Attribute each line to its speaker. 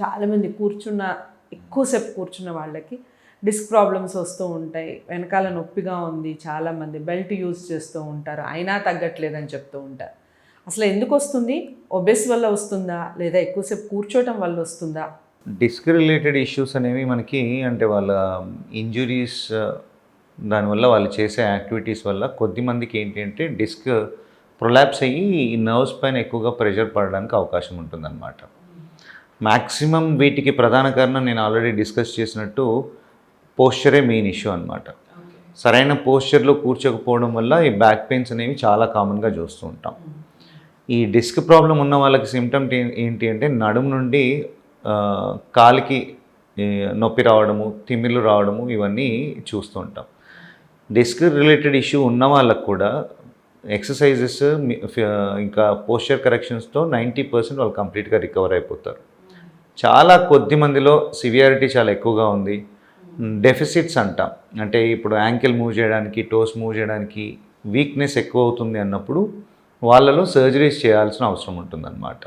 Speaker 1: చాలామంది కూర్చున్న ఎక్కువసేపు కూర్చున్న వాళ్ళకి డిస్క్ ప్రాబ్లమ్స్ వస్తూ ఉంటాయి. వెనకాల నొప్పిగా ఉంది చాలామంది బెల్ట్ యూజ్ చేస్తూ ఉంటారు. అయినా తగ్గట్లేదని చెప్తూ ఉంటారు. అసలు ఎందుకు వస్తుంది? ఒబెస్ వల్ల వస్తుందా? లేదా ఎక్కువసేపు కూర్చోవటం వల్ల వస్తుందా?
Speaker 2: డిస్క్ రిలేటెడ్ ఇష్యూస్ అనేవి మనకి అంటే వాళ్ళ ఇంజురీస్ దానివల్ల వాళ్ళు చేసే యాక్టివిటీస్ వల్ల కొద్ది మందికి ఏంటంటే డిస్క్ ప్రొలాప్స్ అయ్యి ఈ నర్వ్స్ పైన ఎక్కువగా ప్రెషర్ పడడానికి అవకాశం ఉంటుందన్నమాట. మ్యాక్సిమం వీటికి ప్రధాన కారణం నేను ఆల్రెడీ డిస్కస్ చేసినట్టు పోస్చరే మెయిన్ ఇష్యూ అనమాట సరైన పోస్చర్లో కూర్చోకపోవడం వల్ల ఈ బ్యాక్ పెయిన్స్ అనేవి చాలా కామన్గా చూస్తూ ఉంటాం. ఈ డిస్క్ ప్రాబ్లం ఉన్న వాళ్ళకి సిమ్టమ్ ఏంటి అంటే నడుము నుండి కాలికి నొప్పి రావడము తిమ్మిర్లు రావడము ఇవన్నీ చూస్తూ ఉంటాం. డిస్క్ రిలేటెడ్ ఇష్యూ ఉన్న వాళ్ళకు కూడా ఎక్సర్సైజెస్ ఇంకా పోస్చర్ కరెక్షన్స్తో నైంటీ పర్సెంట్ వాళ్ళు కంప్లీట్గా రికవర్ అయిపోతారు. చాలా కొద్ది మందిలో సివియారిటీ చాలా ఎక్కువగా ఉంది. డెఫిసిట్స్ అంటాం. అంటే ఇప్పుడు యాంకిల్ మూవ్ చేయడానికి టోస్ మూవ్ చేయడానికి వీక్నెస్ ఎక్కువ అవుతుంది అన్నప్పుడు వాళ్ళలో సర్జరీస్ చేయాల్సిన అవసరం ఉంటుందన్నమాట.